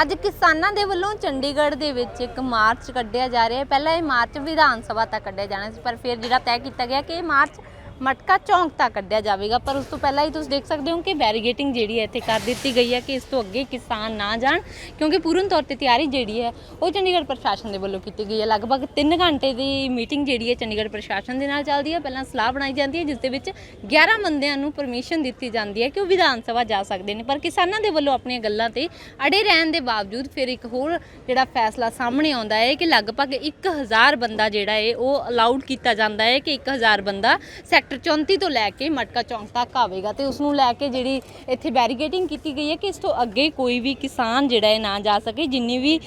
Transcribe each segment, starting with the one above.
ਅੱਜ ਕਿਸਾਨਾਂ ਦੇ ਵੱਲੋਂ ਚੰਡੀਗੜ੍ਹ ਦੇ ਵਿੱਚ ਇੱਕ ਮਾਰਚ ਕੱਢਿਆ ਜਾ ਰਿਹਾ ਹੈ। ਪਹਿਲਾਂ ਇਹ ਮਾਰਚ ਵਿਧਾਨ ਸਭਾ ਤੱਕ ਕੱਢਿਆ ਜਾਣਾ ਸੀ, ਪਰ ਫਿਰ ਜਿਹੜਾ ਤੈਅ ਕੀਤਾ ਗਿਆ ਕਿ ਇਹ ਮਾਰਚ ਮਟਕਾ ਚੌਂਕ ਤੱਕ ਕੱਢਿਆ ਜਾਵੇਗਾ, ਪਰ ਉਸ ਤੋਂ ਪਹਿਲਾਂ ਹੀ ਤੁਸੀਂ ਦੇਖ ਸਕਦੇ ਹੋ ਕਿ ਬੈਰੀਗੇਟਿੰਗ ਜਿਹੜੀ ਹੈ ਇੱਥੇ ਕਰ ਦਿੱਤੀ ਗਈ ਹੈ ਕਿ ਇਸ ਤੋਂ ਅੱਗੇ ਕਿਸਾਨ ਨਾ ਜਾਣ, ਕਿਉਂਕਿ ਪੂਰਨ ਤੌਰ ਤੇ ਤਿਆਰੀ ਜਿਹੜੀ ਹੈ ਉਹ ਚੰਡੀਗੜ੍ਹ ਪ੍ਰਸ਼ਾਸਨ ਦੇ ਵੱਲੋਂ ਕੀਤੀ ਗਈ ਹੈ। ਲਗਭਗ 3 ਘੰਟੇ ਦੀ ਮੀਟਿੰਗ ਜਿਹੜੀ ਹੈ ਚੰਡੀਗੜ੍ਹ ਪ੍ਰਸ਼ਾਸਨ ਦੇ ਨਾਲ ਚੱਲਦੀ ਹੈ। ਪਹਿਲਾਂ ਸਲਾਹ ਬਣਾਈ ਜਾਂਦੀ ਹੈ, ਜਿਸ ਦੇ ਵਿੱਚ 11 ਬੰਦਿਆਂ ਨੂੰ ਪਰਮਿਸ਼ਨ ਦਿੱਤੀ ਜਾਂਦੀ ਹੈ ਕਿ ਉਹ ਵਿਧਾਨ ਸਭਾ ਜਾ ਸਕਦੇ ਨੇ। ਪਰ ਕਿਸਾਨਾਂ ਦੇ ਵੱਲੋਂ ਆਪਣੀਆਂ ਗੱਲਾਂ ਤੇ ਅੜੇ ਰਹਿਣ ਦੇ ਬਾਵਜੂਦ ਫਿਰ ਇੱਕ ਹੋਰ ਜਿਹੜਾ ਫੈਸਲਾ ਸਾਹਮਣੇ ਆਉਂਦਾ ਹੈ ਕਿ ਲਗਭਗ 1000 ਬੰਦਾ ਜਿਹੜਾ ਹੈ ਉਹ ਅਲਾਉਡ ਕੀਤਾ ਜਾਂਦਾ ਹੈ ਕਿ 1000 ਬੰਦਾ ਸੈਕਟਰ 34 ਤੋਂ ਲੈ ਕੇ ਮਟਕਾ ਚੌਂਕ ਤੱਕ ਆਵੇਗਾ ਤੇ ਉਸ ਨੂੰ ਲੈ ਕੇ ਜਿਹੜੀ ਇੱਥੇ ਬੈਰੀਗੇਟਿੰਗ ਕੀਤੀ ਗਈ ਹੈ ਕਿ ਇਸ ਤੋਂ ਅੱਗੇ ਕੋਈ ਵੀ ਕਿਸਾਨ ਜਿਹੜਾ ਹੈ ਨਾ ਜਾ ਸਕੇ, ਜਿੰਨੀ ਵੀ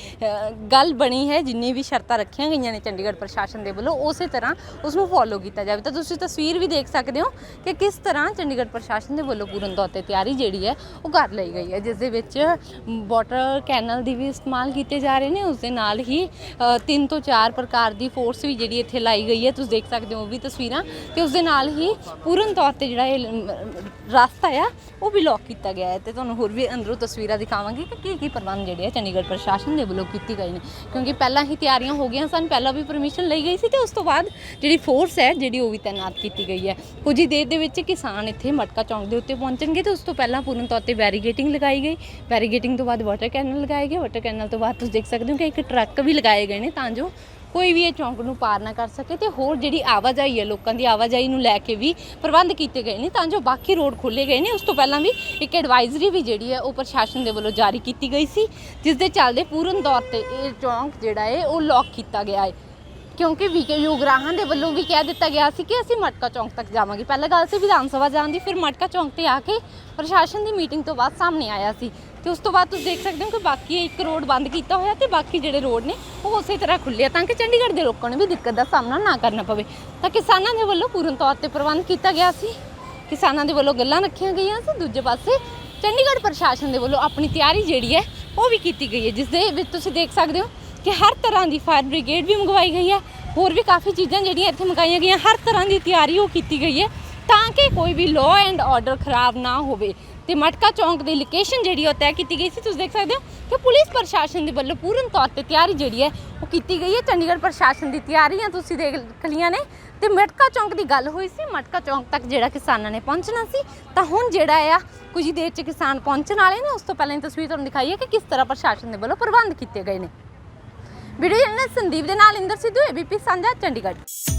ਗੱਲ ਬਣੀ ਹੈ, ਜਿੰਨੀ ਵੀ ਸ਼ਰਤਾਂ ਰੱਖੀਆਂ ਗਈਆਂ ਨੇ ਚੰਡੀਗੜ੍ਹ ਪ੍ਰਸ਼ਾਸਨ ਦੇ ਵੱਲੋਂ, ਉਸੇ ਤਰ੍ਹਾਂ ਉਸ ਨੂੰ ਫੋਲੋ ਕੀਤਾ ਜਾਵੇ। ਤਾਂ ਤੁਸੀਂ ਤਸਵੀਰ ਵੀ ਦੇਖ ਸਕਦੇ ਹੋ ਕਿ ਕਿਸ ਤਰ੍ਹਾਂ ਚੰਡੀਗੜ੍ਹ ਪ੍ਰਸ਼ਾਸਨ ਦੇ ਵੱਲੋਂ ਪੂਰਨ ਤੌਰ ਤੇ ਤਿਆਰੀ ਜਿਹੜੀ ਹੈ ਉਹ ਕਰ ਲਈ ਗਈ ਹੈ, ਜਿਸ ਦੇ ਵਿੱਚ ਵਾਟਰ ਕੈਨਲ ਦੀ ਵੀ ਇਸਤੇਮਾਲ ਕੀਤੇ ਜਾ ਰਹੇ ਨੇ। ਉਸ ਦੇ ਨਾਲ ਹੀ ਤਿੰਨ ਤੋਂ ਚਾਰ ਪ੍ਰਕਾਰ ਦੀ ਫੋਰਸ ਵੀ ਜਿਹੜੀ ਇੱਥੇ ਲਾਈ ਗਈ ਹੈ, ਤੁਸੀਂ ਦੇਖ ਸਕਦੇ ਹੋ ਉਹ ਵੀ ਤਸਵੀਰਾਂ ਤੇ ਉਸ ਦੇ ਨਾਲ ਹੀ ਪੂਰਨ ਤੌਰ ਤੇ ਜਿਹੜਾ ਇਹ ਰਸਤਾ ਆ, ਉਹ ਵੀ ਲੌਕ ਕੀਤਾ ਗਿਆ ਹੈ ਤੇ ਤੁਹਾਨੂੰ ਹੋਰ ਵੀ ਅੰਦਰੋਂ ਤਸਵੀਰਾਂ ਦਿਖਾਵਾਂਗੇ ਕਿ ਕੀ ਕੀ ਪ੍ਰਬੰਧ ਜਿਹੜੇ ਆ ਚੰਡੀਗੜ੍ਹ ਪ੍ਰਸ਼ਾਸਨ ਦੇ ਵੱਲੋਂ ਕੀਤੀ ਗਏ ਨੇ। ਕਿਉਂਕਿ ਪਹਿਲਾਂ ਹੀ ਤਿਆਰੀਆਂ ਹੋ ਗਈਆਂ ਸਨ, ਪਹਿਲਾਂ ਵੀ ਪਰਮਿਸ਼ਨ ਲਈ ਗਈ ਸੀ ਤੇ ਉਸ ਤੋਂ ਬਾਅਦ ਜਿਹੜੀ ਫੋਰਸ ਹੈ, ਜਿਹੜੀ ਉਹ ਵੀ ਤਾਇਨਾਤ ਕੀਤੀ ਗਈ ਹੈ। ਕੁਝ ਹੀ ਦੇਰ ਦੇ ਵਿੱਚ ਕਿਸਾਨ ਇੱਥੇ ਮਟਕਾ ਚੌਂਕ ਦੇ ਉੱਤੇ ਪਹੁੰਚਣਗੇ ਤੇ ਉਸ ਤੋਂ ਪਹਿਲਾਂ ਪੂਰਨ ਤੌਰ ਤੇ ਬੈਰੀਗੇਟਿੰਗ ਲਗਾਈ ਗਈ। ਬੈਰੀਗੇਟਿੰਗ ਤੋਂ ਬਾਅਦ ਵਾਟਰ ਕੈਨਲ ਲਗਾਏ ਗਏ। ਵਾਟਰ ਕੈਨਲ ਤੋਂ ਬਾਅਦ ਤੁਸੀਂ ਦੇਖ ਸਕਦੇ ਹੋ ਕਿ ਇੱਕ ਟਰੱਕ ਵੀ ਲਗਾਏ ਗਏ ਨੇ ਤਾਂ ਜੋ ਕੋਈ ਵੀ ਇਹ ਚੌਂਕ ਨੂੰ ਪਾਰ ਨਾ ਕਰ ਸਕੇ ਤੇ ਹੋਰ ਜਿਹੜੀ ਆਵਾਜਾਈ ਹੈ, ਲੋਕਾਂ ਦੀ ਆਵਾਜਾਈ ਨੂੰ ਲੈ ਕੇ ਵੀ ਪ੍ਰਬੰਧ ਕੀਤੇ ਗਏ ਨੇ, ਤਾਂ ਜੋ ਬਾਕੀ ਰੋਡ ਖੋਲੇ ਗਏ ਨੇ। ਉਸ ਤੋਂ ਪਹਿਲਾਂ ਵੀ ਇੱਕ ਐਡਵਾਈਜ਼ਰੀ ਵੀ ਜਿਹੜੀ ਹੈ, ਉਹ ਪ੍ਰਸ਼ਾਸਨ ਦੇ ਵੱਲੋਂ ਜਾਰੀ ਕੀਤੀ ਗਈ ਸੀ, ਜਿਸ ਦੇ ਚੱਲਦੇ ਪੂਰਨ ਤੌਰ ਤੇ ਇਹ ਚੌਂਕ ਜਿਹੜਾ ਹੈ, ਉਹ ਲੌਕ ਕੀਤਾ ਗਿਆ ਹੈ। ਕਿਉਂਕਿ ਵੀਕੇ ਯੋਗਰਾਹਾਂ ਦੇ ਵੱਲੋਂ ਵੀ ਕਹਿ ਦਿੱਤਾ ਗਿਆ ਸੀ ਕਿ ਅਸੀਂ ਮਟਕਾ ਚੌਂਕ ਤੱਕ ਜਾਵਾਂਗੇ। ਪਹਿਲਾਂ ਗੱਲ ਸੀ ਵਿਧਾਨ ਸਭਾ ਜਾਣ ਦੀ, ਫਿਰ ਮਟਕਾ ਚੌਂਕ ਤੇ ਆ ਕੇ ਪ੍ਰਸ਼ਾਸਨ ਦੀ ਮੀਟਿੰਗ ਤੋਂ ਬਾਅਦ ਸਾਹਮਣੇ ਆਇਆ ਸੀ ਤੇ ਉਸ ਤੋਂ ਬਾਅਦ ਤੁਸੀਂ ਦੇਖ ਸਕਦੇ ਹੋ ਕਿ ਬਾਕੀ ਇੱਕ ਰੋਡ ਬੰਦ ਕੀਤਾ ਹੋਇਆ ਤੇ ਬਾਕੀ ਜਿਹੜੇ ਰੋਡ ਨੇ ਉਹ ਉਸੇ ਤਰ੍ਹਾਂ ਖੁੱਲੇ ਆ ਤਾਂ ਕਿ ਚੰਡੀਗੜ੍ਹ ਦੇ ਲੋਕਾਂ ਨੂੰ ਵੀ ਦਿੱਕਤ ਦਾ ਸਾਹਮਣਾ ਨਾ ਕਰਨਾ ਪਵੇ। ਤਾਂ ਕਿਸਾਨਾਂ ਦੇ ਵੱਲੋਂ ਪੂਰਨ ਤੌਰ ਤੇ ਪ੍ਰਬੰਧ ਕੀਤਾ ਗਿਆ ਸੀ। ਕਿਸਾਨਾਂ ਦੇ ਵੱਲੋਂ ਗੱਲਾਂ ਰੱਖੀਆਂ ਗਈਆਂ ਸੀ। ਦੂਜੇ ਪਾਸੇ ਚੰਡੀਗੜ੍ਹ ਪ੍ਰਸ਼ਾਸਨ ਦੇ ਵੱਲੋਂ ਆਪਣੀ ਤਿਆਰੀ ਜਿਹੜੀ ਹੈ ਉਹ ਵੀ ਕੀਤੀ ਗਈ ਹੈ, ਜਿਸ ਦੇ ਵਿੱਚ ਤੁਸੀਂ ਦੇਖ ਸਕਦੇ ਹੋ ਕਿ ਹਰ ਤਰ੍ਹਾਂ ਦੀ ਫਾਇਰ ਬ੍ਰਿਗੇਡ ਵੀ ਮੰਗਵਾਈ ਗਈ ਹੈ। ਹੋਰ ਵੀ ਕਾਫੀ ਚੀਜ਼ਾਂ ਜਿਹੜੀਆਂ ਇੱਥੇ ਮੰਗਾਈਆਂ ਗਈਆਂ। ਹਰ ਤਰ੍ਹਾਂ ਦੀ ਤਿਆਰੀ ਉਹ ਕੀਤੀ ਗਈ ਹੈ ਤਾਂ ਕਿ ਕੋਈ ਵੀ ਲਾਅ ਐਂਡ ਆਰਡਰ ਖਰਾਬ ਨਾ ਹੋਵੇ। ਤੇ ਮਟਕਾ ਚੌਂਕ ਦੀ ਲੋਕੇਸ਼ਨ ਜਿਹੜੀ ਉਹ ਤੈਅ ਕੀਤੀ ਗਈ ਸੀ। ਤੁਸੀਂ ਦੇਖ ਸਕਦੇ ਹੋ ਕਿ ਪੁਲਿਸ ਪ੍ਰਸ਼ਾਸਨ ਦੇ ਵੱਲੋਂ ਪੂਰਨ ਤੌਰ ਤੇ ਤਿਆਰੀ ਜਿਹੜੀ ਹੈ ਉਹ ਕੀਤੀ ਗਈ ਹੈ। ਚੰਡੀਗੜ੍ਹ ਪ੍ਰਸ਼ਾਸਨ ਦੀ ਤਿਆਰੀਆਂ ਤੁਸੀਂ ਦੇਖ ਲਈਆਂ ਨੇ। ਤੇ ਮਟਕਾ ਚੌਂਕ ਦੀ ਗੱਲ ਹੋਈ ਸੀ। ਮਟਕਾ ਚੌਂਕ ਤੱਕ ਜਿਹੜਾ ਕਿਸਾਨਾਂ ਨੇ ਪਹੁੰਚਣਾ ਸੀ। ਤਾਂ ਹੁਣ ਜਿਹੜਾ ਆ, ਕੁਝ ਹੀ ਦੇਰ ਚ ਕਿਸਾਨ ਪਹੁੰਚਣ ਵਾਲੇ ਨੇ। ਉਸ ਤੋਂ ਪਹਿਲਾਂ ਦੀ ਤਸਵੀਰ ਤੁਹਾਨੂੰ ਦਿਖਾਈ ਹੈ ਕਿ ਕਿਸ ਤਰ੍ਹਾਂ ਪ੍ਰਸ਼ਾਸਨ ਦੇ ਵੱਲੋਂ ਪ੍ਰਬੰਧ ਕੀਤੇ ਗਏ ਨੇ। ਵੀਡੀਓ ਜਰਨਲਿਸਟ ਸੰਦੀਪ ਦੇ ਨਾਲ ਇੰਦਰ ਸਿੱਧੂ ਏਬੀਪੀ ਸਾਂਝਾ ਚੰਡੀਗੜ੍ਹ।